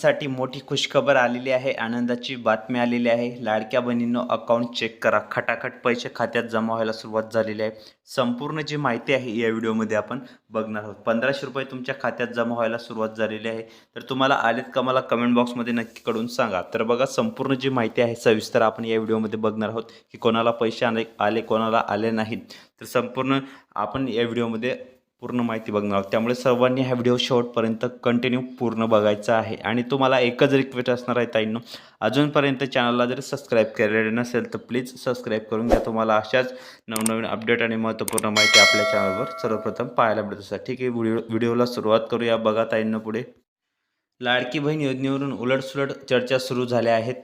साठी मोठी खुशखबर आलेली आहे आनंदाची बातमी आलेली आहे. लाडक्या बहिणींनो अकाउंट चेक करा. खटाखट पैसे खात्यात जमा व्हायला सुरुवात झालेली आहे. संपूर्ण जी माहिती आहे या व्हिडिओमध्ये आपण बघणार आहोत. पंधराशे रुपये तुमच्या खात्यात जमा व्हायला सुरुवात झालेली आहे. तर तुम्हाला आलेत का मला कमेंट बॉक्समध्ये नक्की कळून सांगा. तर बघा संपूर्ण जी माहिती आहे सविस्तर आपण या व्हिडिओमध्ये बघणार आहोत की कोणाला पैसे आले आले कोणाला आले नाहीत. तर संपूर्ण आपण या व्हिडिओमध्ये पूर्ण माहिती बघणार आहोत. त्यामुळे सर्वांनी हा व्हिडिओ शेवटपर्यंत कंटिन्यू पूर्ण बघायचा आहे. आणि तुम्हाला एकच रिक्वेस्ट असणार आहे ताईंनो अजूनपर्यंत चॅनलला जर सबस्क्राईब केलेले नसेल तर प्लीज सबस्क्राईब करून घ्या. तुम्हाला अशाच नवनवीन अपडेट आणि महत्त्वपूर्ण माहिती आपल्या चॅनलवर सर्वप्रथम पाहायला मिळत. असतात ठीक आहे व्हिडिओ व्हिडिओला सुरुवात करूया. बघा ताईंनो पुढे. लाडकी बहीण योजनेवरून उलटसुलट चर्चा सुरू झाल्या आहेत.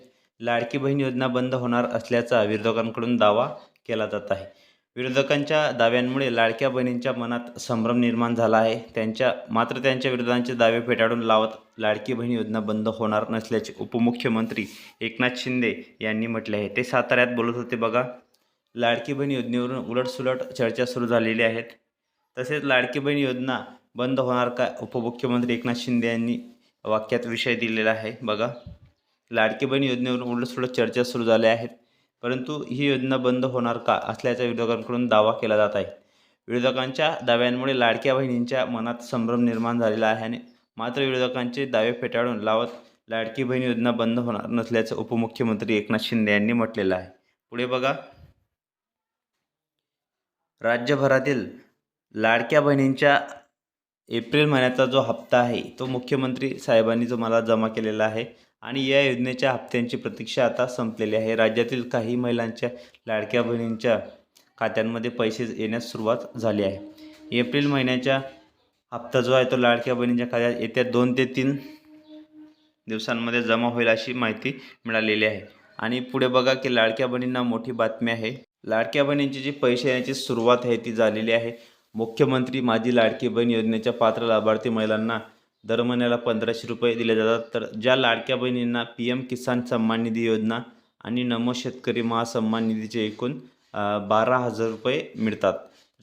लाडकी बहीण योजना बंद होणार असल्याचा विरोधकांकडून दावा केला जात आहे. विरोधकांच्या दाव्यांमुळे लाडक्या बहिणींच्या मनात संभ्रम निर्माण झाला आहे. त्यांच्या मात्र त्यांच्या विरोधांचे दावे फेटाळून लावत लाडकी बहीण योजना बंद होणार नसल्याचे उपमुख्यमंत्री एकनाथ शिंदे यांनी म्हटले आहे. ते साताऱ्यात बोलत होते बघा. लाडकी बहीण योजनेवरून उलटसुलट चर्चा सुरू झालेली आहेत. तसेच लाडकी बहीण योजना बंद होणार का उपमुख्यमंत्री एकनाथ शिंदे यांनी वाक्यात विषय दिलेला आहे. बघा. लाडकी बहीण योजनेवरून उलटसुलट चर्चा सुरू झाल्या आहेत. परंतु ही योजना बंद होणार का असल्याचा विरोधकांकडून दावा केला जात आहे. विरोधकांच्या दाव्यांमुळे लाडक्या बहिणींच्या मनात संभ्रम निर्माण झालेला आहे आणि मात्र विरोधकांचे दावे फेटाळून लावत लाडकी बहीण योजना बंद होणार नसल्याचं उपमुख्यमंत्री एकनाथ शिंदे यांनी म्हटलेलं आहे. पुढे बघा. राज्यभरातील लाडक्या बहिणींच्या एप्रिल महिन्याचा जो हप्ता आहे तो मुख्यमंत्री साहेबांनी जो मला जमा केलेला आहे. आणि या योजनेच्या हप्त्यांची प्रतीक्षा आता संपलेली आहे. राज्यातील काही महिलांच्या लाडक्या बहिणींच्या खात्यांमध्ये पैसे येण्यास सुरुवात झाली आहे. एप्रिल महिन्याच्या हप्ता जो आहे तो लाडक्या बहिणींच्या खात्यात येत्या दोन ते तीन दिवसांमध्ये जमा होईल अशी माहिती मिळालेली आहे. आणि पुढे बघा की लाडक्या बहिणींना मोठी बातमी आहे. लाडक्या बहिणींची जी पैसे येण्याची सुरुवात आहे ती झालेली आहे. मुख्यमंत्री माझी लाडकी बहीण योजनेच्या पात्र लाभार्थी महिलांना दर महिन्याला पंधराशे रुपये दिले जातात. तर ज्या लाडक्या बहिणींना पी एम किसान सन्मान निधी योजना आणि नमो शेतकरी महासन्मान निधीचे एकूण बारा हजार रुपये मिळतात.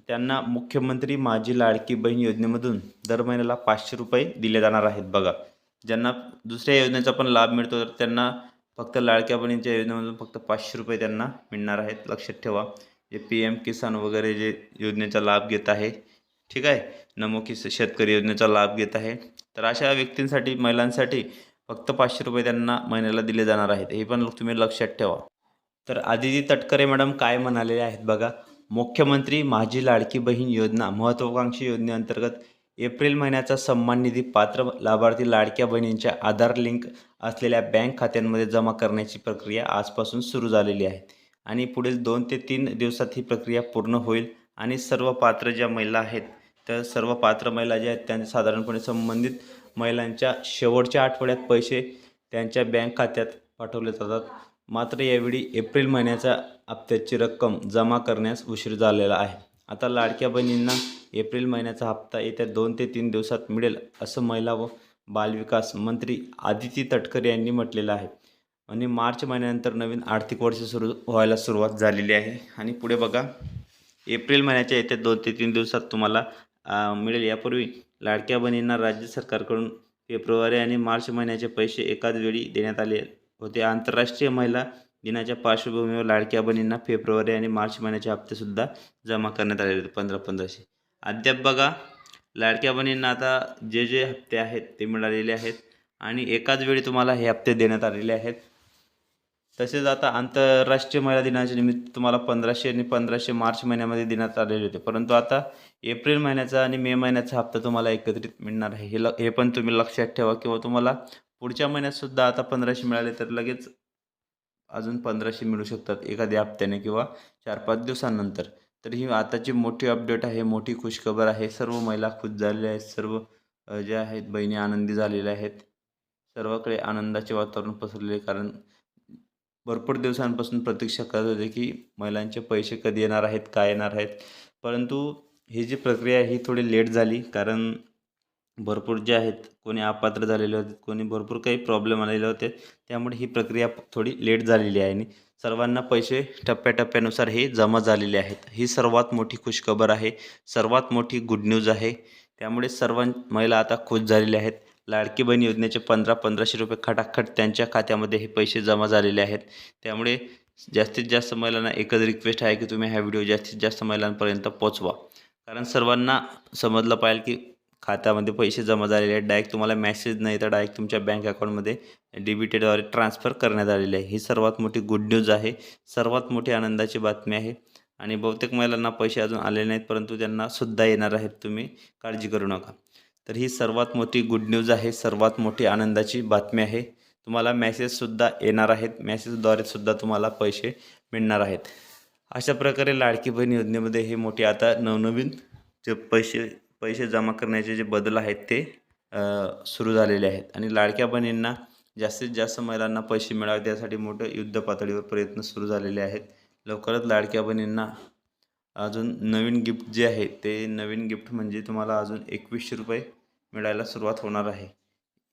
त्यांना मुख्यमंत्री माझी लाडकी बहीण योजनेमधून दर महिन्याला पाचशे रुपये दिले जाणार आहेत बघा. ज्यांना दुसऱ्या योजनेचा पण लाभ मिळतो तर त्यांना फक्त लाडक्या बहिणींच्या योजनेमधून फक्त पाचशे रुपये त्यांना मिळणार आहेत. लक्षात ठेवा जे पी एम किसान वगैरे जे योजनेचा लाभ घेत आहे ठीक आहे? नमो किस शेतकरी योजनेचा लाभ घेत आहे. तर अशा व्यक्तींसाठी महिलांसाठी फक्त पाचशे रुपये त्यांना महिन्याला दिले जाणार आहेत. हे पण तुम्ही लक्षात ठेवा. तर आदिती तटकरे मॅडम काय म्हणालेले आहेत बघा? मुख्यमंत्री माझी लाडकी बहीण योजना महत्त्वाकांक्षी योजनेअंतर्गत एप्रिल महिन्याचा सन्मान निधी पात्र लाभार्थी लाडक्या बहिणींच्या आधार लिंक असलेल्या बँक खात्यांमध्ये जमा करण्याची प्रक्रिया आजपासून सुरू झालेली आहे. आणि पुढील दोन ते तीन दिवसात ही प्रक्रिया पूर्ण होईल. आणि सर्व पात्र ज्या महिला आहेत त्या सर्व पात्र महिला ज्या आहेत त्यांच्या साधारणपणे संबंधित महिलांच्या शेवटच्या आठवड्यात पैसे त्यांच्या बँक खात्यात पाठवले जातात. मात्र यावेळी एप्रिल महिन्याच्या हप्त्याची रक्कम जमा करण्यास उशीर झालेला आहे. आता लाडक्या बहिणींना एप्रिल महिन्याचा हप्ता येत्या दोन ते तीन दिवसात मिळेल असं महिला व बालविकास मंत्री आदिती तटकरे यांनी म्हटलेलं आहे. आणि मार्च महिन्यानंतर नवीन आर्थिक वर्ष सुरू व्हायला सुरुवात झालेली आहे. आणि पुढे बघा एप्रिल महिन्याच्या येत्या दोन ते तीन दिवसात तुम्हाला मिळेल. यापूर्वी लाडक्या बहिणींना राज्य सरकारकडून फेब्रुवारी आणि मार्च महिन्याचे पैसे एकाच वेळी देण्यात आले होते. आंतरराष्ट्रीय महिला दिनाच्या पार्श्वभूमीवर लाडक्या बहिणींना फेब्रुवारी आणि मार्च महिन्याचे हप्तेसुद्धा जमा करण्यात आलेले होते. पंधरा पंधराशे. अद्याप बघा लाडक्या बहिणींना आता जे जे हप्ते आहेत ते मिळालेले आहेत आणि एकाच वेळी तुम्हाला हे हप्ते देण्यात आलेले आहेत. तसेच आता आंतरराष्ट्रीय महिला दिनाच्या निमित्त तुम्हाला पंधराशे आणि पंधराशे मार्च महिन्यामध्ये देण्यात आलेले होते. परंतु आता एप्रिल महिन्याचा आणि मे महिन्याचा हप्ता तुम्हाला एकत्रित मिळणार आहे. हे ल हे पण तुम्ही लक्षात ठेवा किंवा तुम्हाला पुढच्या महिन्यातसुद्धा आता पंधराशे मिळाले तर लगेच अजून पंधराशे मिळू शकतात एखाद्या हप्त्याने किंवा चार पाच दिवसांनंतर. तर ही आताची मोठी अपडेट आहे मोठी खुशखबर आहे. सर्व महिला खुश झालेल्या आहेत. सर्व ज्या आहेत बहिणी आनंदी झालेल्या आहेत. सर्वकडे आनंदाचे वातावरण पसरले कारण भरपूर दिवसांपासून प्रतीक्षा करत होते की महिलांचे पैसे कधी येणार आहेत काय येणार आहेत. परंतु ही जी प्रक्रिया ही थोडी लेट झाली. कारण भरपूर जे आहेत कोणी अपात्र झालेले होते कोणी भरपूर काही प्रॉब्लेम आलेले होते. त्यामुळे ही प्रक्रिया थोडी लेट झालेली आहे. आणि सर्वांना पैसे टप्प्याटप्प्यानुसार हे जमा झालेले आहेत. ही सर्वात मोठी खुशखबर आहे. सर्वात मोठी गुड न्यूज आहे. त्यामुळे सर्व महिला आता खुश झालेल्या आहेत. लाडकी बहीण योजनेचे पंधरा पंधराशे रुपये खटाखट त्यांच्या खात्यामध्ये हे पैसे जमा झालेले आहेत. त्यामुळे जास्तीत जास्त महिलांना एकच रिक्वेस्ट आहे की तुम्ही हा व्हिडिओ जास्तीत जास्त महिलांपर्यंत पोचवा कारण सर्वांना समजलं पाहिजे की खात्यामध्ये पैसे जमा झालेले आहेत. डायरेक्ट तुम्हाला मॅसेज नाही तर डायरेक्ट तुमच्या बँक अकाउंटमध्ये डी ट्रान्सफर करण्यात आलेले आहे. ही सर्वात मोठी गुड न्यूज आहे. सर्वात मोठी आनंदाची बातमी आहे. आणि बहुतेक महिलांना पैसे अजून आले नाहीत परंतु त्यांना सुद्धा येणार आहेत. तुम्ही काळजी करू नका. तर ही सर्वात मोठी गुड न्यूज आहे सर्वात मोठी आनंदाची बातमी आहे. तुम्हाला मॅसेजसुद्धा येणार आहेत. मॅसेजद्वारे सुद्धा तुम्हाला पैसे मिळणार आहेत. अशा प्रकारे लाडकी बहीण योजनेमध्ये हे मोठे आता नवनवीन जे पैसे पैसे जमा करण्याचे जे बदल आहेत ते सुरू झालेले आहेत. आणि लाडक्या बहिणींना जास्तीत जास्त महिलांना पैसे मिळावे त्यासाठी मोठं युद्ध पातळीवर प्रयत्न सुरू झालेले आहेत. लवकरच लाडक्या बहिणींना अजून नवीन गिफ्ट जे आहे ते नवीन गिफ्ट म्हणजे तुम्हाला अजून एकवीसशे रुपये मिळायला सुरुवात होणार आहे.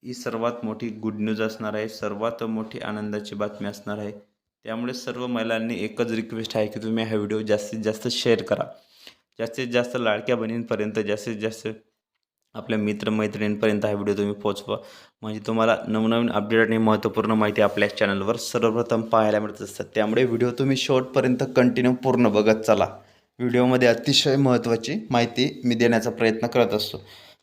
ही सर्वात मोठी गुड न्यूज असणार आहे सर्वात मोठी आनंदाची बातमी असणार आहे. त्यामुळे सर्व महिलांनी एकच रिक्वेस्ट आहे की तुम्ही हा व्हिडिओ जास्तीत जास्त शेअर करा. जास्तीत जास्त लाडक्या बहिणींपर्यंत जास्तीत जास्त आपल्या मित्रमैत्रिणींपर्यंत हा व्हिडिओ तुम्ही पोचवा म्हणजे तुम्हाला नवनवीन अपडेट आणि महत्त्वपूर्ण माहिती आपल्या चॅनलवर सर्वप्रथम पाहायला मिळत असतात. त्यामुळे व्हिडिओ तुम्ही शेवटपर्यंत कंटिन्यू पूर्ण बघत चला. व्हिडिओमध्ये अतिशय महत्त्वाची माहिती मी देण्याचा प्रयत्न करत असतो.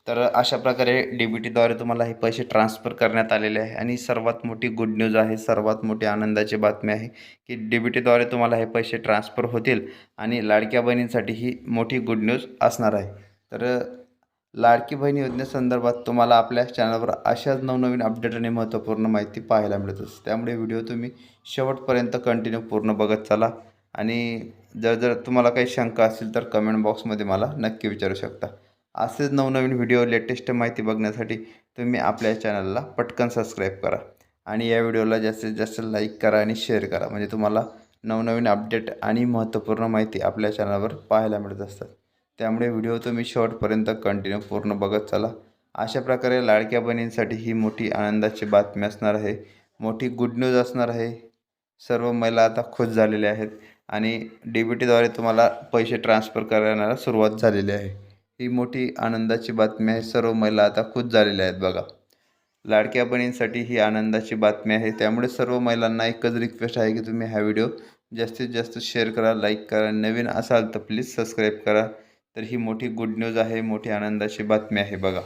तर अशा प्रकारे डी बी टीद्वारे तुम्हाला हे पैसे ट्रान्सफर करण्यात आलेले आहे. आणि सर्वात मोठी गुड न्यूज आहे सर्वात मोठी आनंदाची बातमी आहे की डी बी टीद्वारे तुम्हाला हे पैसे ट्रान्सफर होतील आणि लाडक्या बहिणींसाठी ही मोठी गुड न्यूज असणार आहे. तर लाडकी बहीण योजनेसंदर्भात तुम्हाला आपल्या चॅनलवर अशाच नवनवीन अपडेट आणि महत्त्वपूर्ण माहिती पाहायला मिळत असते. त्यामुळे व्हिडिओ तुम्ही शेवटपर्यंत कंटिन्यू पूर्ण बघत चला. आणि जर जर तुम्हाला काही शंका असतील तर कमेंट बॉक्समध्ये मला नक्की विचारू शकता. असेच नवनवीन व्हिडिओ लेटेस्ट माहिती बघण्यासाठी तुम्ही आपल्या चॅनलला पटकन सबस्क्राईब करा. आणि या व्हिडिओला जास्तीत जास्त लाईक करा आणि शेअर करा. म्हणजे तुम्हाला नवनवीन अपडेट आणि महत्त्वपूर्ण माहिती आपल्या चॅनलवर पाहायला मिळत असतात. त्यामुळे व्हिडिओ तुम्ही शेवटपर्यंत कंटिन्यू पूर्ण बघत चला. अशा प्रकारे लाडक्या बहिणींसाठी ही मोठी आनंदाची बातमी असणार आहे. मोठी गुड न्यूज असणार आहे. सर्व महिला आता खुश झालेल्या आहेत. आणि डी बी टीद्वारे तुम्हाला पैसे ट्रान्सफर करण्याला सुरुवात झालेली आहे. ही मोठी आनंदाची बातमी आहे. सर्व महिला आता खुश झालेल्या आहेत बघा. लाडक्या बहिणींसाठी ही आनंदाची बातमी आहे. त्यामुळे सर्व महिलांना एकच रिक्वेस्ट आहे की तुम्ही हा व्हिडिओ जास्तीत जास्त शेअर करा लाईक करा. नवीन असाल तर प्लीज सबस्क्राईब करा. तर ही मोठी गुड न्यूज आहे. मोठी आनंदाची बातमी आहे बघा.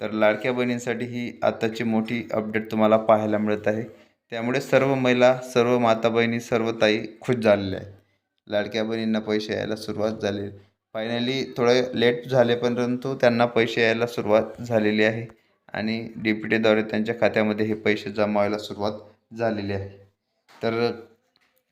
तर लाडक्या बहिणींसाठी ही आताची मोठी अपडेट तुम्हाला पाहायला मिळत आहे. त्यामुळे सर्व महिला सर्व माता बहिणी सर्व ताई खुश झालेल्या आहेत. लाडक्या बहिणींना पैसे यायला सुरुवात झाली. फायनली थोडे लेट झाले परंतु त्यांना पैसे यायला सुरुवात झालेली आहे. आणि डी पी टीद्वारे त्यांच्या खात्यामध्ये हे पैसे जमा व्हायला सुरुवात झालेली आहे. तर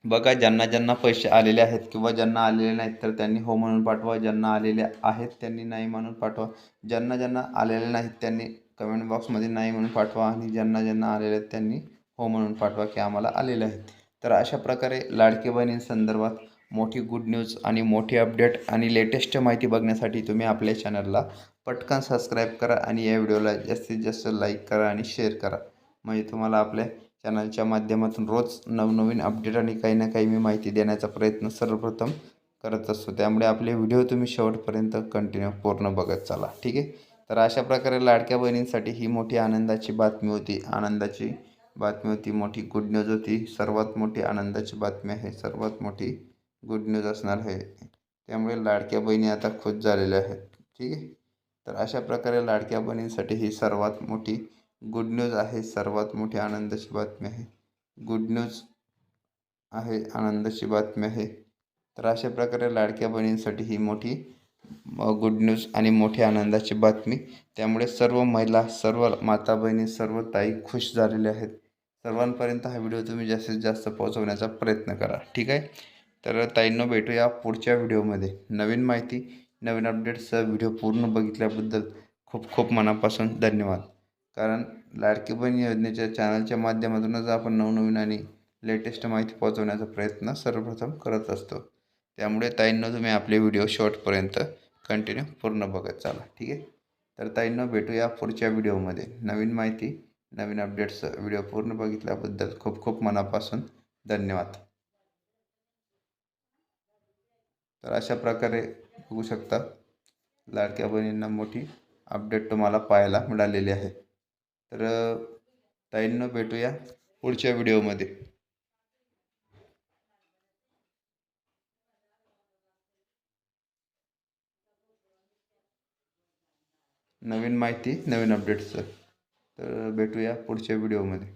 बघा ज्यांना ज्यांना पैसे आलेले आहेत किंवा ज्यांना आलेले नाहीत तर त्यांनी हो म्हणून पाठवा. ज्यांना आलेले आहेत त्यांनी नाही म्हणून पाठवा. ज्यांना ज्यांना आलेले नाहीत त्यांनी कमेंट बॉक्समध्ये नाही म्हणून पाठवा. आणि ज्यांना ज्यांना आलेले आहेत त्यांनी हो म्हणून पाठवा की आम्हाला आलेले आहेत. तर अशा प्रकारे लाडके बहिणींसंदर्भात मोठी गुड न्यूज आणि मोठी अपडेट आणि लेटेस्ट माहिती बघण्यासाठी तुम्ही आपल्या चॅनलला पटकन सबस्क्राईब करा आणि या व्हिडिओला जास्तीत जास्त लाईक करा आणि शेअर करा. म्हणजे तुम्हाला आपल्या चॅनलच्या माध्यमातून रोज नवनवीन अपडेट आणि काही ना काही मी माहिती देण्याचा प्रयत्न सर्वप्रथम करत असतो. त्यामुळे आपले व्हिडिओ तुम्ही शेवटपर्यंत कंटिन्यू पूर्ण बघत चला. ठीक आहे? तर अशा प्रकारे लाडक्या बहिणींसाठी ही मोठी आनंदाची बातमी होती. आनंदाची बातमी होती मोठी गुड न्यूज होती. सर्वात मोठी आनंदाची बातमी आहे. सर्वात मोठी गुड न्यूज असणार आहे. त्यामुळे लाडक्या बहिणी आता खुश झालेल्या आहेत. ठीक आहे? तर अशा प्रकारे लाडक्या बहिणींसाठी ही सर्वात मोठी गुड न्यूज आहे. सर्वात मोठी आनंदाची बातमी आहे. गुड न्यूज आहे आनंदाची बातमी आहे. तर अशा प्रकारे लाडक्या बहिणींसाठी ही मोठी गुड न्यूज आणि मोठी आनंदाची बातमी. त्यामुळे सर्व महिला सर्व माता बहिणी सर्व ताई खुश झालेल्या आहेत. सर्वांपर्यंत हा व्हिडिओ तुम्ही जास्तीत जास्त पोहोचवण्याचा प्रयत्न करा. ठीक आहे? तर ताईंनो भेटूया पुढच्या व्हिडिओमध्ये. नवीन माहिती नवीन अपडेट्सचा व्हिडिओ पूर्ण बघितल्याबद्दल खूप खूप मनापासून धन्यवाद. कारण लाडकी बहीण योजनेच्या चॅनलच्या माध्यमातूनच आपण नवनवीन आणि लेटेस्ट माहिती पोहोचवण्याचा प्रयत्न सर्वप्रथम करत असतो. त्यामुळे ताईंना तुम्ही आपले व्हिडिओ शॉर्टपर्यंत कंटिन्यू पूर्ण बघत चाला. ठीक आहे? तर ताईंना भेटूया पुढच्या व्हिडिओमध्ये. नवीन माहिती नवीन अपडेट्स व्हिडिओ पूर्ण बघितल्याबद्दल खूप खूप मनापासून धन्यवाद. तर अशा प्रकारे बघू शकता लाडक्या बहिणींना मोठी अपडेट तुम्हाला पाहायला मिळालेली आहे. तर ताईंना भेटूया पुढच्या व्हिडिओमध्ये. नवीन माहिती नवीन अपडेट्सचं तर भेटूया पुढच्या व्हिडिओमध्ये.